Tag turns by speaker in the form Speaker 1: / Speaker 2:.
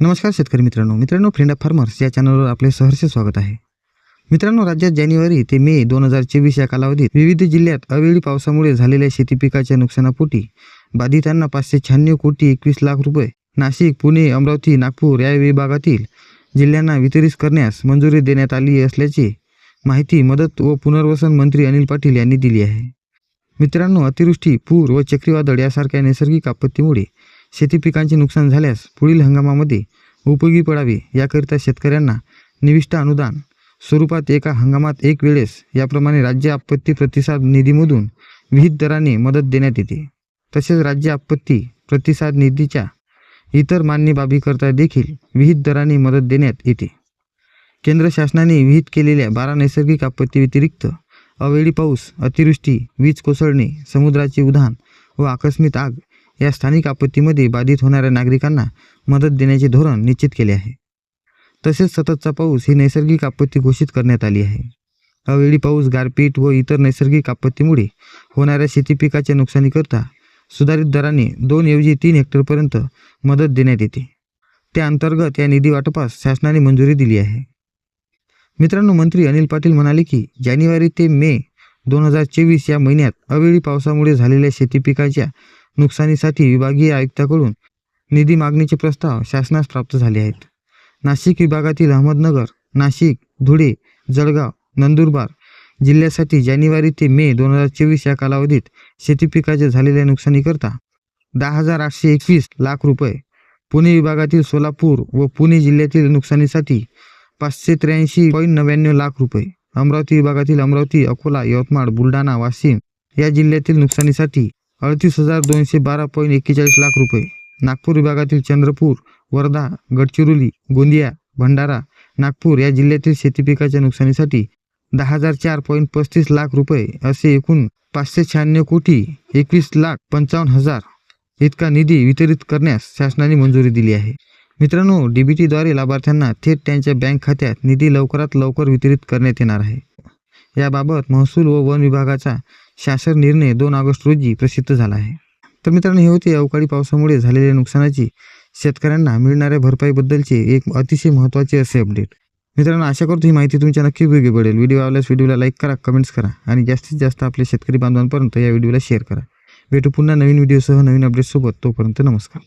Speaker 1: नमस्कार शेतकरी मित्रांनो. मित्रांनो फ्रेंड ऑफ फार्मर्स या चॅनलवर आपले सहर्ष स्वागत आहे. मित्रांनो राज्यात जानेवारी ते मे दोन हजार चोवीस या कालावधीत विविध जिल्ह्यात अवेळी पावसामुळे झालेल्या शेती पिकाच्या नुकसानापोटी बाधितांना पाचशे शहाण्णव कोटी एकवीस लाख रुपये नाशिक पुणे अमरावती नागपूर या विभागातील जिल्ह्यांना वितरित करण्यास मंजुरी देण्यात आली असल्याची माहिती मदत व पुनर्वसन मंत्री अनिल पाटील यांनी दिली आहे. मित्रांनो अतिवृष्टी पूर व चक्रीवादळ यासारख्या नैसर्गिक आपत्तीमुळे शेती पिकांचे नुकसान झाल्यास पुढील हंगामामध्ये उपयोगी पडावे याकरिता शेतकऱ्यांना निविष्ट अनुदान स्वरूपात एका हंगामात एक वेळेस याप्रमाणे राज्य आपत्ती प्रतिसाद निधीमधून विहित दराने मदत देण्यात येते. तसेच राज्य आपत्ती प्रतिसाद निधीच्या इतर मान्य बाबीकरता देखील विहित दराने मदत देण्यात येते. केंद्र शासनाने विहित केलेल्या बारा नैसर्गिक आपत्ती व्यतिरिक्त अवेळी पाऊस अतिवृष्टी वीज कोसळणे समुद्राचे उधाण व आकस्मिक आग या स्थानिक आपत्तीमध्ये बाधित होणाऱ्या नागरिकांना मदत देण्याचे धोरण निश्चित केले आहे. तसेच सततचा पाऊस ही नैसर्गिक आपत्ती घोषित करण्यात आली आहे. अवेळी पाऊस गारपीट व इतर नैसर्गिक आपत्तीमुळे होणाऱ्या शेती पिकाच्या नुकसानीकरता सुधारित दराने दोन ऐवजी तीन हेक्टरपर्यंत मदत देण्यात येते. त्या अंतर्गत या निधी वाटपास शासनाने मंजुरी दिली आहे. मित्रांनो मंत्री अनिल पाटील म्हणाले की जानेवारी ते मे दोन हजार चोवीस या महिन्यात अवेळी पावसामुळे झालेल्या शेती पिकाच्या नुकसानीसाठी विभागीय आयुक्ताकडून निधी मागणीचे प्रस्ताव शासनास प्राप्त झाले आहेत. नाशिक विभागातील अहमदनगर नाशिक धुळे जळगाव नंदुरबार जिल्ह्यासाठी जानेवारी ते मे दोन हजार चोवीस या कालावधीत शेती पिकाच्या झालेल्या नुकसानीकरता दहा हजार आठशे एकवीस लाख रुपये पुणे विभागातील सोलापूर व पुणे जिल्ह्यातील नुकसानीसाठी पाचशे त्र्याऐंशी पॉईंट नव्याण्णव लाख रुपये अमरावती विभागातील अमरावती अकोला यवतमाळ बुलढाणा वाशिम या जिल्ह्यातील नुकसानीसाठी अडतीस हजार दोनशे बारा पॉईंट एक्केचाळीस लाख रुपये. नागपूर विभागातील चंद्रपूर वर्धा गडचिरोली गोंदिया भंडारा नागपूर या जिल्ह्यातील शेती पिकाच्या नुकसानीसाठी दहा हजार चार पॉईंट पस्तीस लाख रुपये असे एकूण पाचशे शहाण्णव कोटी एकवीस लाख पंचावन्न हजार इतका निधी वितरित करण्यास शासनाने मंजुरी दिली आहे. मित्रांनो डीबीटीद्वारे लाभार्थ्यांना थेट त्यांच्या बँक खात्यात निधी लवकरात लवकर वितरित करण्यात येणार आहे. याबाबत महसूल व वन विभागाचा शासन निर्णय दोन ऑगस्ट रोजी प्रसिद्ध झाला आहे. तर मित्रांनो हे होते अवकाळी पावसामुळे झालेल्या नुकसानाची शेतकऱ्यांना मिळणाऱ्या भरपाईबद्दलचे एक अतिशय महत्त्वाचे असे अपडेट. मित्रांनो आशा करतो ही माहिती तुमच्या नक्की उपयोगी पडेल. व्हिडिओ आवडल्यास व्हिडिओला लाईक करा कमेंट्स करा आणि जास्तीत जास्त आपल्या शेतकरी बांधवांपर्यंत या व्हिडिओला शेअर करा. भेटू पुन्हा नवीन व्हिडिओसह नवीन अपडेटसोबत तोपर्यंत नमस्कार.